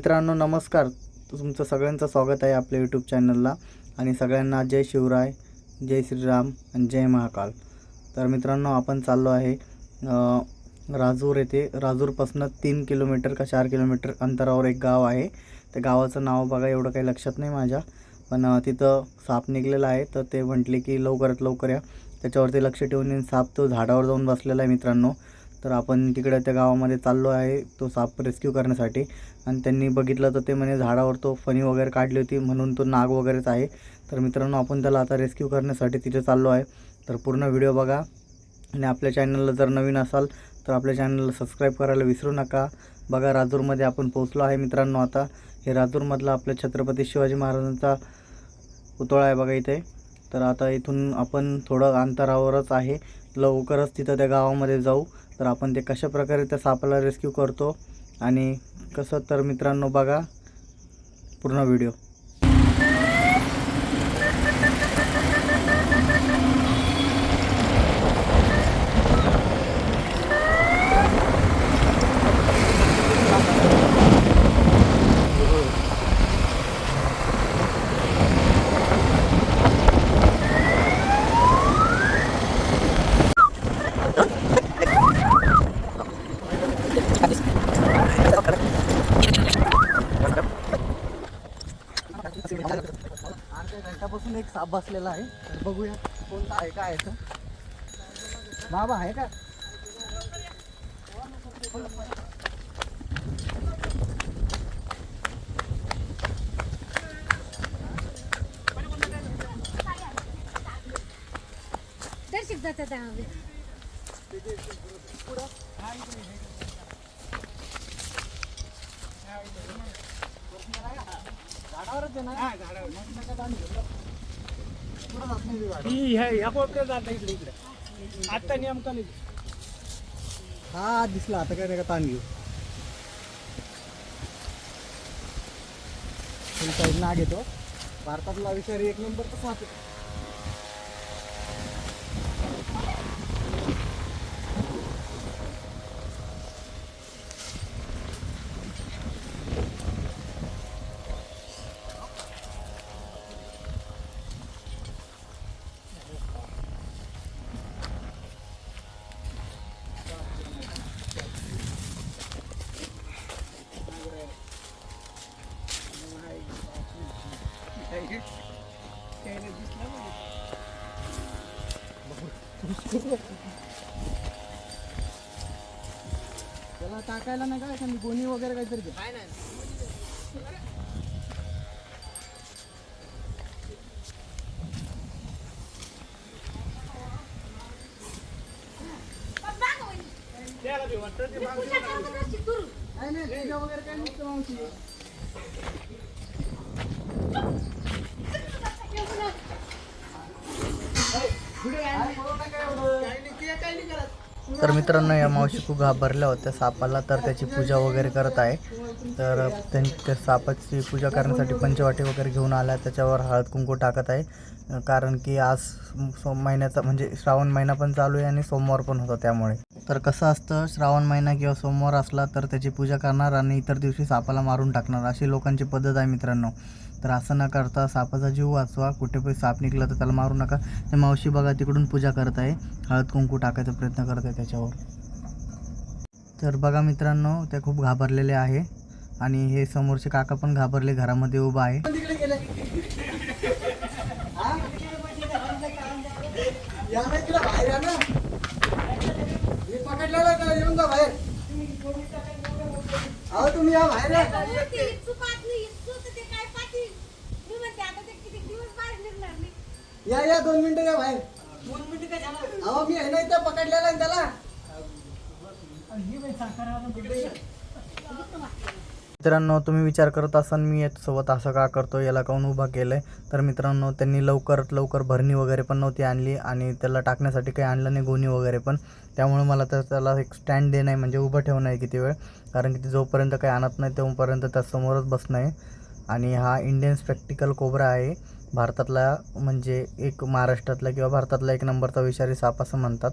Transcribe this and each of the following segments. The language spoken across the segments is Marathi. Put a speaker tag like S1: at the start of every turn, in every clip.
S1: मित्रांनो नमस्कार. तुमचं सगळ्यांचं स्वागत आहे आपल्या यूट्यूब चॅनलला आणि सगळ्यांना जय शिवराय जय श्रीराम आणि जय महाकाल. तर मित्रांनो आपण चाललो आहे राजूर येथे. राजूरपासून तीन किलोमीटर का चार किलोमीटर अंतरावर एक गाव आहे. त्या गावाचं नाव बघा एवढं काही लक्षात नाही माझ्या. पण तिथं साप निघलेला आहे. तर ते म्हटले की लवकरात लवकर या. त्याच्यावरती लक्ष ठेवून साप तो झाडावर जाऊन बसलेला आहे मित्रांनो. तर आपण तिकडे त्या गावामध्ये चाललो आहे तो साप रेस्क्यू करण्यासाठी. आणि त्यांनी बघितलं तर ते म्हणे झाडावर तो फणी वगैरे काढली होती म्हणून तो नाग वगैरेच आहे. तर मित्रांनो आपण त्याला आता रेस्क्यू करण्यासाठी तिथे चाललो आहे. तर पूर्ण व्हिडिओ बघा. आणि आपल्या चॅनलला जर नवीन असाल तर आपल्या चॅनलला सबस्क्राईब करायला विसरू नका. बघा राजूरमध्ये आपण पोहोचलो आहे मित्रांनो आता. हे राजूरमधला आपल्या छत्रपती शिवाजी महाराजांचा पुतळा आहे बघा इथे. तर आता इथून आपण थोडं अंतरावरच आहे. लवकरच तिथं त्या गावामध्ये जाऊ. तर आपण ते कशा प्रकारे त्या सापाला रेस्क्यू करतो आणि कसं तर मित्रांनो बघा पूर्ण व्हिडिओ साप बसलेला आहे. तर बघूया कोणता आहे काय आहे बाबा आहे का? झाडावरच आहे ना? मग नका ताण घेऊ. पुढं जात नाही ती गाडी.
S2: ही ह्या ह्या कोपऱ्यात जाता इकडे इकडे. आता नेमका नाही.
S1: हा दिसला. आता काय नका ताण घेऊ. फुल साईड नाग येतो. भारतातला विषारी एक नंबर तर साप त्याला टाकायला नाही काय एखादी गोणी वगैरे काहीतरी
S2: मागं
S1: नाही. वगैरे काही नसतं मावशी. तर मित्रांनो या मावशी खूप घाबरल्या होत्या सापाला तर त्याची पूजा वगैरे करत आहे. तर त्यां त्या सापाची पूजा करण्यासाठी पंचवाटी वगैरे घेऊन आल्या त्याच्यावर हळद कुंकू टाकत आहे. कारण की आज सोम महिन्याचा म्हणजे श्रावण महिना पण चालू आहे आणि सोमवार पण होता त्यामुळे. तर कसं असतं श्रावण महिना किंवा सोमवार असला तर त्याची पूजा करणार आणि इतर दिवशी सापाला मारून टाकणार. अशी लोकांची पद्धत आहे मित्रांनो. तर असं न करता सापाचा जीव वाचवा. कुठे पण साप निघला तर त्याला मारू नका. ते मावशी बघा तिकडून पूजा करत आहे. हळद कुंकू टाकायचा प्रयत्न करत आहे त्याच्यावर. तर बघा मित्रांनो ते खूप घाबरलेले आहे. आणि हे समोरचे काका पण घाबरले. घरामध्ये उभा आहे. या बाहेर
S3: ते चुकात नाही चुक ते काय पाठी मी म्हणते आता ते किती दिवस बाहेर नाही
S1: या या दोन मिनिटं या बाहेर. दोन मिनिटं काय झालं? अहो मी आहे ना इथं पकडलेला आहे त्याला. मित्रांनो तुम्ही विचार करत असाल मी याच्यासोबत असं का करतो याला काऊन उभा केलं आहे तर मित्रांनो त्यांनी लवकरात लवकर भरणी वगैरे पण नव्हती आणली आणि त्याला टाकण्यासाठी काही आणलं नाही गोणी वगैरे पण. त्यामुळे मला तर त्याला एक स्टँड देणं आहे म्हणजे उभं ठेवणं आहे किती वेळ. कारण की ते जोपर्यंत काही आणत नाही तोपर्यंत त्यासमोरच बसणं आहे. आणि हा इंडियन स्पेक्टिकल कोबरा आहे. भारतातला म्हणजे एक महाराष्ट्रातला किंवा भारतातला एक नंबरचा विषारी साप असं म्हणतात.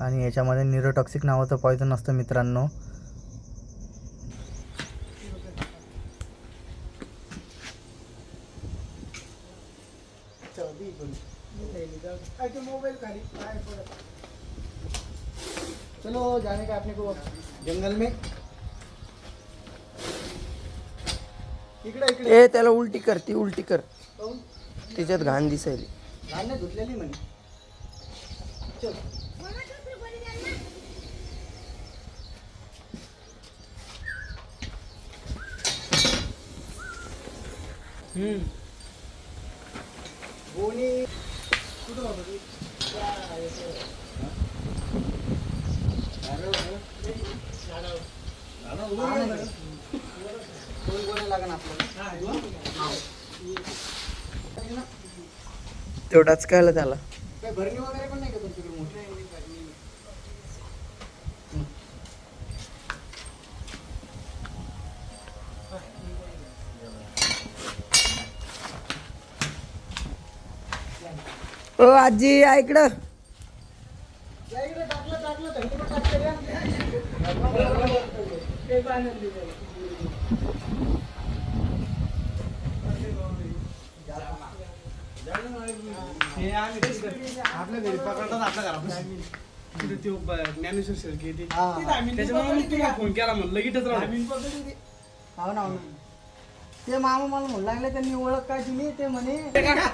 S1: आणि याच्यामध्ये न्यूरोटॉक्सिक नावाचं पॉयझन असतं मित्रांनो.
S2: काय ते मोबाईल खाली. काय पडत
S1: चलो जाने का अपने को जंगल में? इकडे इकडे.
S4: ए त्याला उलटी कर ती उलटी कर? तिच्यात घाण दिसायली.
S1: धान्य धुतलेली म्हणे. चल.
S2: हम्म
S1: गोणी कुठं होतं ते? त्या याचं. झाडावर, झाडावर. झाडावर कोणी राहा. कोणी गोण्या आपल्याला
S4: तेवढाच कळलं त्याला
S1: भरणी वगैरे पण नाही
S4: ओ आजी ऐकडं
S1: या इकडे.
S2: हे आपल्या घरी पकडतात आपल्या घरापासून तिथे ते ब- ज्ञानेश्वर येते
S1: हा.
S2: त्याच्यामुळे मी तुम्हाला फोन केला म्हणलं लगेचच राहू
S1: हो ना हो ना. ते मामा मला म्हणू लागले त्यांनी ओळख काय दिली ते म्हणे.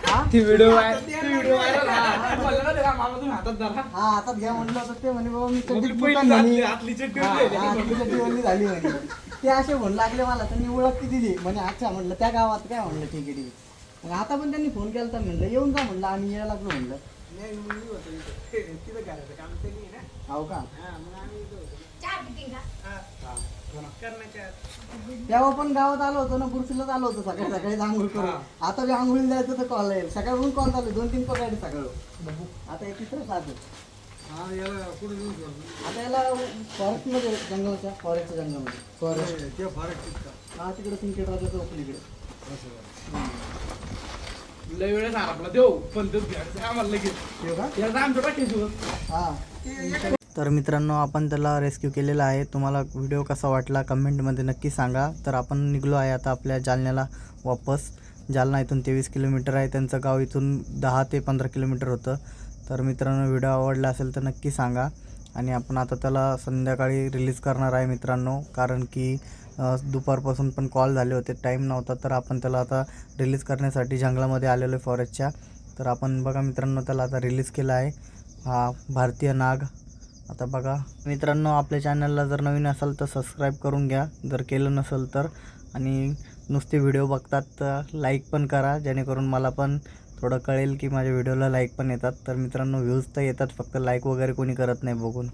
S1: हा?
S2: ती व्हिडिओ हातात
S1: हा घ्या म्हणलं होतं ते म्हणे बाबा मी कधी म्हणे.
S2: चड्डी
S1: झाली म्हणे. ते असे म्हणू लागले मला त्यांनी ओळख किती दिली? म्हणे अच्छा म्हणलं त्या गावात काय म्हणलं ठीक आहे ठीक आहे. मग आता पण त्यांनी फोन केला तर म्हणलं येऊन जा म्हणलं आम्ही यायला लागलो म्हणलं.
S2: नाही, मग मी होतो इथे. तिथं काम ते नाही ना
S1: हो का
S2: हा, मग आम्ही इथं होतो.
S3: चहा पिते का
S2: हा. करण्याच्या
S1: तेव्हा पण गावात आलो होतो ना बुरशीलाच आलो होतो सकाळी सकाळी आंघोळ करून आता बी आंघोळी जायचं तर कॉल येईल सकाळपासून कॉल चालू आहे. दोन तीन कॉल आहे सकाळ आता एक तिसरं साथ आहे.
S2: हा याला कुठे देऊ शकतो
S1: आता याला फॉरेस्टमध्ये जंगलच्या फॉरेस्टच्या जंगलमध्ये फॉरेस्ट
S2: ते तितका
S1: हा तिकडे सिंकेटराच्या चौकडीकडे
S2: लय वेळेस आपला देऊ पण तो घ्यायचं आम्हाला लगेच.
S1: ठेव का?
S2: याला आमच्या पाठीशी
S1: हा. तर मित्रांनो आपण त्याला रेस्क्यू केलेला आहे. तुम्हाला व्हिडिओ कसा वाटला कमेंटमध्ये नक्की सांगा. तर आपण निघलो आहे आता आपल्या जालन्याला वापस. जालना इथून तेवीस किलोमीटर आहे. त्यांचं गाव इथून दहा ते पंधरा किलोमीटर होतं. तर मित्रांनो व्हिडिओ आवडला असेल तर नक्की सांगा. आणि आपण आता त्याला संध्याकाळी रिलीज करणार आहे मित्रांनो. कारण की दुपारपासून पण कॉल झाले होते. टाईम नव्हता तर आपण त्याला आता रिलीज करण्यासाठी जंगलामध्ये आलेलो आहे फॉरेस्टच्या तर आपण बघा मित्रांनो त्याला आता रिलीज केला आहे. हा भारतीय नाग. आता बघा. मित्रांनो आपल्या चॅनलला जर नवीन असाल तर सबस्क्राईब करून घ्या. जर केलं नसेल तर. आणि नुसते व्हिडिओ बघतात तर लाईक पण करा. जेणेकरून मला पण थोडं कळेल की माझ्या व्हिडिओला लाईक पण येतात. तर मित्रांनो व्ह्यूज तर येतात. फक्त लाईक वगैरे कोणी करत नाही बघून.